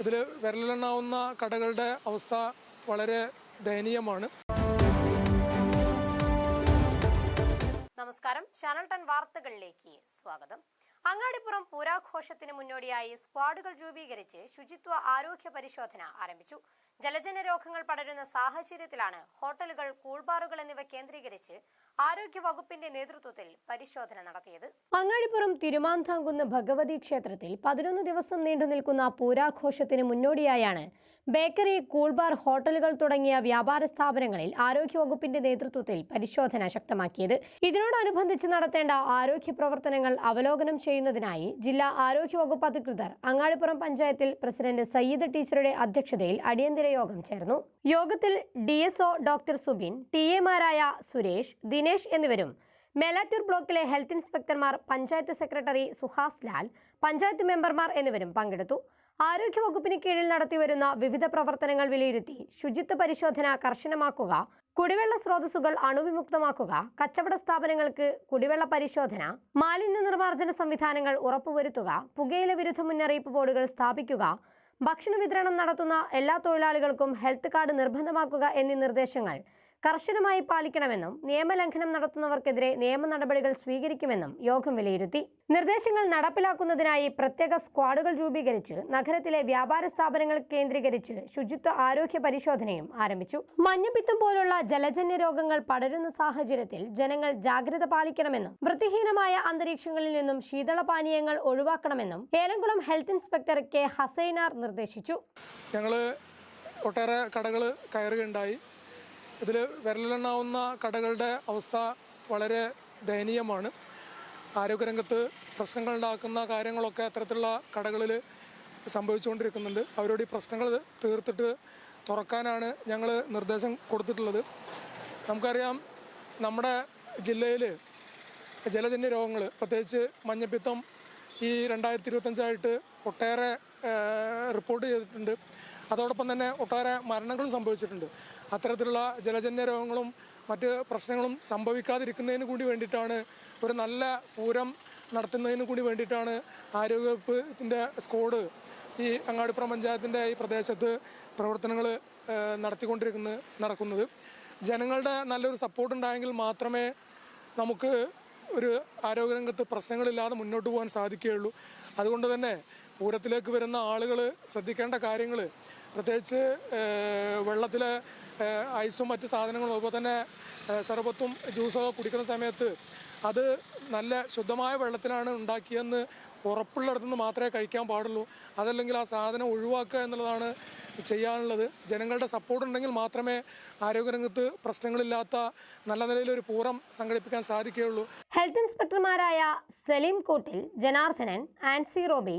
ഇതിൽ വിരലെണ്ണാവുന്ന കടകളുടെ അവസ്ഥ വളരെ ദയനീയമാണ്. നമസ്കാരം. ചാനൽ ടെൻ വാർത്തകളിലേക്ക് സ്വാഗതം. അങ്ങാടിപ്പുറം പൂരാഘോഷത്തിന് മുന്നോടിയായി സ്ക്വാഡുകൾ രൂപീകരിച്ച് ശുചിത്വ ആരോഗ്യ പരിശോധന ആരംഭിച്ചു. ജലജന രോഗങ്ങൾ പടരുന്ന സാഹചര്യത്തിലാണ് ഹോട്ടലുകൾ കൂൾബാറുകൾ എന്നിവ കേന്ദ്രീകരിച്ച് ആരോഗ്യ വകുപ്പിന്റെ നേതൃത്വത്തിൽ പരിശോധന നടത്തിയത്. അങ്ങാടിപ്പുറം തിരുമാന്താംകുന്ന് ഭഗവതി ക്ഷേത്രത്തിൽ പതിനൊന്ന് ദിവസം നീണ്ടു നിൽക്കുന്ന പൂരാഘോഷത്തിന് മുന്നോടിയായാണ് ബേക്കറി കൂൾബാർ ഹോട്ടലുകൾ തുടങ്ങിയ വ്യാപാര സ്ഥാപനങ്ങളിൽ ആരോഗ്യ വകുപ്പിന്റെ നേതൃത്വത്തിൽ പരിശോധന ശക്തമാക്കിയത്. ഇതിനോടനുബന്ധിച്ച് നടത്തേണ്ട ആരോഗ്യ പ്രവർത്തനങ്ങൾ അവലോകനം ചെയ്യുന്നതിനായി ജില്ലാ ആരോഗ്യവകുപ്പ് അധികൃതർ അങ്ങാടിപ്പുറം പഞ്ചായത്തിൽ പ്രസിഡന്റ് സയ്യിദ് ടീച്ചറുടെ അധ്യക്ഷതയിൽ അടിയന്തര യോഗം ചേർന്നു. യോഗത്തിൽ ഡി ഡോക്ടർ സുബിൻ ടി എമാരായ സുരേഷ് ദിനേശ് എന്നിവരും മേലാറ്റൂർ ബ്ലോക്കിലെ ഹെൽത്ത് ഇൻസ്പെക്ടർമാർ പഞ്ചായത്ത് സെക്രട്ടറി സുഹാസ് ലാൽ പഞ്ചായത്ത് മെമ്പർമാർ എന്നിവരും പങ്കെടുത്തു. ആരോഗ്യവകുപ്പിന് കീഴിൽ നടത്തിവരുന്ന വിവിധ പ്രവർത്തനങ്ങൾ വിലയിരുത്തി ശുചിത്വ പരിശോധന കർശനമാക്കുക കുടിവെള്ള സ്രോതസ്സുകൾ അണുവിമുക്തമാക്കുക കച്ചവട സ്ഥാപനങ്ങൾക്ക് കുടിവെള്ള പരിശോധന മാലിന്യ നിർമ്മാർജന സംവിധാനങ്ങൾ ഉറപ്പുവരുത്തുക പുകയില വിരുദ്ധ മുന്നറിയിപ്പ് ബോർഡുകൾ സ്ഥാപിക്കുക ഭക്ഷണ വിതരണം നടത്തുന്ന എല്ലാ തൊഴിലാളികൾക്കും ഹെൽത്ത് കാർഡ് നിർബന്ധമാക്കുക എന്നീ നിർദ്ദേശങ്ങൾ കർശനമായി പാലിക്കണമെന്നും നിയമലംഘനം നടത്തുന്നവർക്കെതിരെ നിയമ നടപടികൾ സ്വീകരിക്കുമെന്നും യോഗം വിലയിരുത്തി. നിർദ്ദേശങ്ങൾ നടപ്പിലാക്കുന്നതിനായി പ്രത്യേക സ്ക്വാഡുകൾ രൂപീകരിച്ച് നഗരത്തിലെ വ്യാപാര സ്ഥാപനങ്ങൾ കേന്ദ്രീകരിച്ച് ശുചിത്വ ആരോഗ്യ പരിശോധനയും ആരംഭിച്ചു. മഞ്ഞപ്പിത്തം പോലുള്ള ജലജന്യ രോഗങ്ങൾ പടരുന്ന സാഹചര്യത്തിൽ ജനങ്ങൾ ജാഗ്രത പാലിക്കണമെന്നും വൃത്തിഹീനമായ അന്തരീക്ഷങ്ങളിൽ നിന്നും ശീതളപാനീയങ്ങൾ ഒഴിവാക്കണമെന്നും Elamkulam health inspector K Hasainar നിർദ്ദേശിച്ചു. ഞങ്ങൾ ഒട്ടേറെ കടകൾ കയറുകയുണ്ടായി. ഇതിൽ വിരലിലെണ്ണാവുന്ന കടകളുടെ അവസ്ഥ വളരെ ദയനീയമാണ്. ആരോഗ്യരംഗത്ത് പ്രശ്നങ്ങൾ ഉണ്ടാക്കുന്ന കാര്യങ്ങളൊക്കെ അത്തരത്തിലുള്ള കടകളിൽ സംഭവിച്ചുകൊണ്ടിരിക്കുന്നുണ്ട്. അവരോട് ഈ പ്രശ്നങ്ങൾ തീർത്തിട്ട് തുറക്കാനാണ് ഞങ്ങൾ നിർദ്ദേശം കൊടുത്തിട്ടുള്ളത്. നമുക്കറിയാം നമ്മുടെ ജില്ലയിൽ ജലജന്യ രോഗങ്ങൾ പ്രത്യേകിച്ച് മഞ്ഞപ്പിത്തം ഈ രണ്ടായിരത്തി ഇരുപത്തഞ്ചായിട്ട് ഒട്ടേറെ റിപ്പോർട്ട് ചെയ്തിട്ടുണ്ട്. അതോടൊപ്പം തന്നെ ഒട്ടേറെ മരണങ്ങളും സംഭവിച്ചിട്ടുണ്ട്. അത്തരത്തിലുള്ള ജലജന്യ രോഗങ്ങളും മറ്റ് പ്രശ്നങ്ങളും സംഭവിക്കാതിരിക്കുന്നതിന് കൂടി വേണ്ടിയിട്ടാണ് ഒരു നല്ല പൂരം നടത്തുന്നതിന് കൂടി വേണ്ടിയിട്ടാണ് ആരോഗ്യവകുപ്പിന്റെ സ്കോഡ് ഈ അങ്ങാടിപ്പുറം പഞ്ചായത്തിന്റെ ഈ പ്രദേശത്ത് പ്രവർത്തനങ്ങൾ നടത്തിക്കൊണ്ടിരിക്കുന്നത് നടക്കുന്നത്. ജനങ്ങളുടെ നല്ലൊരു സപ്പോർട്ട് ഉണ്ടായെങ്കിൽ മാത്രമേ നമുക്ക് ഒരു ആരോഗ്യരംഗത്ത് പ്രശ്നങ്ങളില്ലാതെ മുന്നോട്ട് പോകാൻ സാധിക്കുകയുള്ളൂ. അതുകൊണ്ട് തന്നെ പൂരത്തിലേക്ക് വരുന്ന ആളുകൾ ശ്രദ്ധിക്കേണ്ട കാര്യങ്ങൾ പ്രത്യേകിച്ച് വെള്ളത്തിൽ ഐസും മറ്റ് സാധനങ്ങളും അതുപോലെ തന്നെ സർബത്തും ജ്യൂസൊക്കെ കുടിക്കുന്ന സമയത്ത് അത് നല്ല ശുദ്ധമായ വെള്ളത്തിലാണ് ഉണ്ടാക്കിയെന്ന് ഉറപ്പുള്ളിടത്തു നിന്ന് മാത്രമേ കഴിക്കാൻ പാടുള്ളൂ. അതല്ലെങ്കിൽ ആ സാധനം ഒഴിവാക്കുക എന്നുള്ളതാണ് ചെയ്യാനുള്ളത്. ജനങ്ങളുടെ സപ്പോർട്ട് ഉണ്ടെങ്കിൽ മാത്രമേ ആരോഗ്യരംഗത്ത് പ്രശ്നങ്ങളില്ലാത്ത നല്ല നിലയിൽ ഒരു പൂരം സംഘടിപ്പിക്കാൻ സാധിക്കുകയുള്ളൂ. ഹെൽത്ത് ഇൻസ്പെക്ടർമാരായ സലീം കോട്ടിൽ ജനാർദ്ദനൻ ആൻസി റോബി